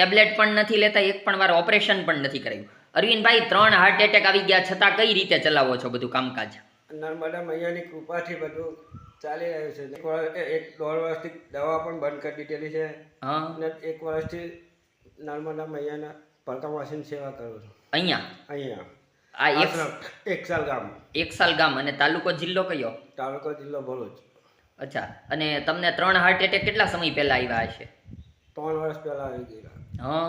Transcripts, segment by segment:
Tablet પણ નથી લેતા એક પણ વાર ઓપરેશન પણ નથી કરાયું. અરવિંદભાઈ ત્રણ હાર્ટ એટેક આવી ગયા છતાં કઈ રીતે ચલાવો છો બધું કામકાજ? નર્મદા મૈયાની કૃપાથી બધું ચાલી રહ્યું છે. એક વર્ષ એક દોઢ વર્ષથી દવા પણ બંધ કરી દીધેલી છે. હા. અને એક વર્ષથી નર્મદા મૈયાના પડકાવાસીની સેવા કરું છું. અહીંયા? અહીંયા. આ એક એક એકસાલ ગામ. એકસાલ ગામ અને તાલુકો જિલ્લો કયો? તાલુકો જિલ્લો ભરૂચ. અચ્છા અને તમને ત્રણ હાર્ટ એટેક કેટલા સમય પહેલા આવ્યા હશે? ત્રણ વર્ષ પહેલા આવી ગયેલા. હા?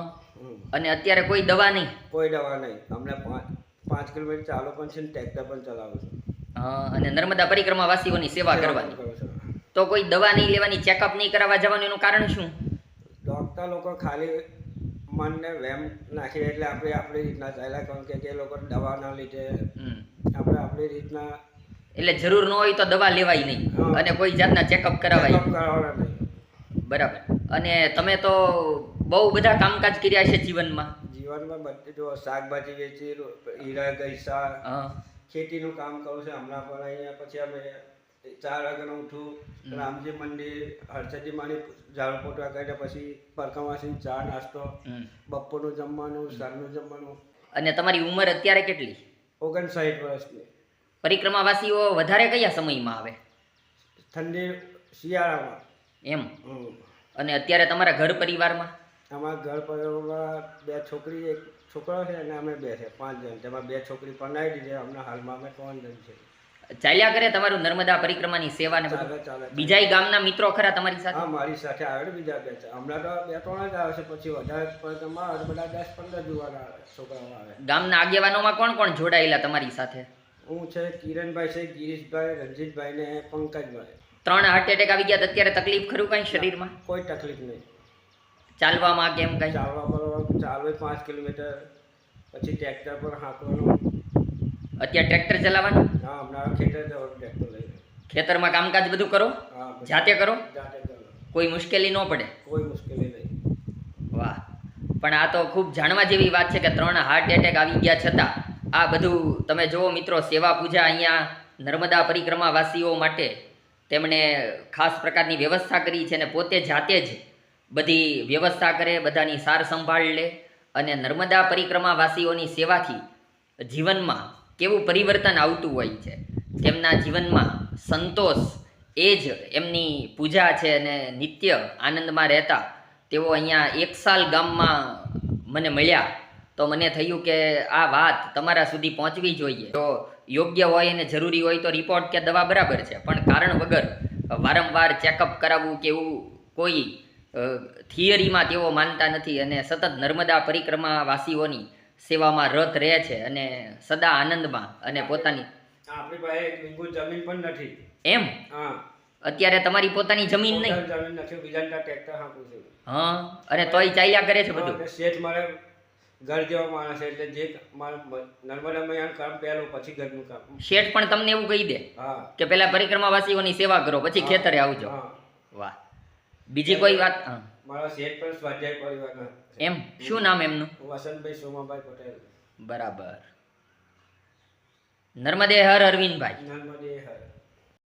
અને અત્યારે કોઈ દવા નહીં? કોઈ દવા નહીં. અમને પાંચ કિલોમીટર ચાલો પણ છે ને ટ્રેક્ટર પણ ચલાવું છું. હા અને નર્મદા પરિક્રમા વાસીઓની સેવા કરવાની તો કોઈ દવા નહીં લેવાની ચેકઅપ નહીં કરાવવા જવાનું એનું કારણ શું? ડૉક્ટર લોકો ખાલી મનને વેમ નાખી એટલે આપણે આપણી રીતના ચાલ્યા કારણ કે તે લોકો દવાના લીધે આપણે આપણી રીતના એટલે જરૂર ન હોય તો દવા લેવાય નહીં. અને કોઈ જાતના ચેકઅપ કરાવાય. બરાબર. અને તમે તો બહુ બધા કામકાજ કર્યા છે જીવનમાં. જીવનમાં બધું જો શાકભાજી વેચી હીરા ગઈસા ખેતીનું કામ કરું છું હમણાં પણ અહીંયા પછી અમે ચાર વાગ્યાનો ઉઠું રામજી મંદિર હર્ષદી માની ઝાડ પોટવા કરીને પછી પરકમાસી ચા નાસ્તો બપોરનું જમવાનું સાંજનું જમવાનું. અને તમારી ઉંમર અત્યારે કેટલી? ઓગણસાઠ વર્ષની. પરિક્રમાવાસીઓ વધારે કયા સમયમાં આવે? ઠંડી શિયાળામાં. એમ? અને અત્યારે તમારા ઘર પરિવારમાં? અમારા ઘર પરિવારમાં બે છોકરી એક છોકરો છે અને અમે બે છે પાંચ જણ. તેમાં બે છોકરી પરણાવી દીધી. અમને હાલમાં અમે ત્રણ જણ છે ચાલ્યા કરે તમારું નર્મદા પરિક્રમાની સેવા ને બીજા ગામના મિત્રો ખરા તમારી સાથે? હા મારી સાથે આવે બીજા બે છે હમણાં તો બે ત્રણ જ આવે છે પછી વધારે પરિક્રમા બધા દસ પંદર જુવાના છોકરાઓ આવે. ગામના આગેવાનોમાં કોણ કોણ જોડાયેલા તમારી સાથે? હું છે કિરણભાઈ છે ગિરીશભાઈ રણજીતભાઈ ને પંકજભાઈ. ત્રણ હાર્ટ એટેક આવી ગયા અત્યારે તકલીફ ખરું કઈ શરીરમાં? કોઈ તકલીફ નહીં. ચાલવામાં કેમ કઈ? ચાલવા બરોબર ચાલવે પાંચ કિલોમીટર પછી ટ્રેક્ટર પર હાંકવાનું. અત્યારે ટ્રેક્ટર ચલાવવાનું? હા હમણાં ખેતર જવાનું ટ્રેક્ટર લઈને. ખેતરમાં કામકાજ બધું કરો? હા જાતે કરો? જાતે કરો. કોઈ મુશ્કેલી ન પડે? કોઈ મુશ્કેલી નહીં. વાહ. પણ આ તો ખૂબ જાણવા જેવી વાત છે કે ત્રણ હાર્ટ એટેક આવી ગયા છતાં આ બધું તમે જુઓ મિત્રો સેવા પૂજા અહીંયા નર્મદા પરિક્રમાવાસીઓ માટે તેમણે ખાસ પ્રકારની વ્યવસ્થા કરી છે અને પોતે જાતે જ બધી વ્યવસ્થા કરે, બધાની સાર સંભાળ લે અને નર્મદા પરિક્રમાવાસીઓની સેવાથી જીવનમાં કેવું પરિવર્તન આવતું હોય છે? તેમના જીવનમાં સંતોષ એ જ એમની પૂજા છે અને નિત્ય આનંદમાં રહેતા તેઓ અહીંયા એક સાલ ગામમાં મને મળ્યા. તો મને થયું કે આ વાત તમારા સુધી પહોંચવી જોઈએ. તો યોગ્ય હોય અને જરૂરી હોય તો રિપોર્ટ કે દવા બરાબર છે. પણ કારણ વગર વારંવાર ચેકઅપ કરાવવું કે એવું કોઈ થિયરીમાં તેઓ માનતા નથી અને સતત નર્મદા પરિક્રમાવાસીઓની સેવામાં રત રહે છે અને સદા આનંદમાં અને પોતાની આપણી પાસે જમીન પણ નથી. એમ? હા. અત્યારે તમારી પોતાની જમીન નહીં? જમીન નથી બીજાના ટ્રેક્ટર હાંકું છું. હા? અને તોય ચાલ્યા કરે છે બધું? શેઠ મારે ઘર જેવો માણસ છે એટલે જે નર્મદા મૈયાનું કામ પહેલું પછી ઘરનું કામ. શેઠ પણ તમને એવું કહી દે કે પેલા પરિક્રમાવાસીઓની સેવા કરો પછી ખેતરે આવજો. વાહ. બીજી કોઈ વાત? મારો શેઠ પણ સ્વાધ્યાય પરિવારનો એમ? શું નામ એમનું? વસંતભાઈ સોમાભાઈ પટેલ. બરાબર. નર્મદે હર અરવિંદભાઈ. નર્મદે હર.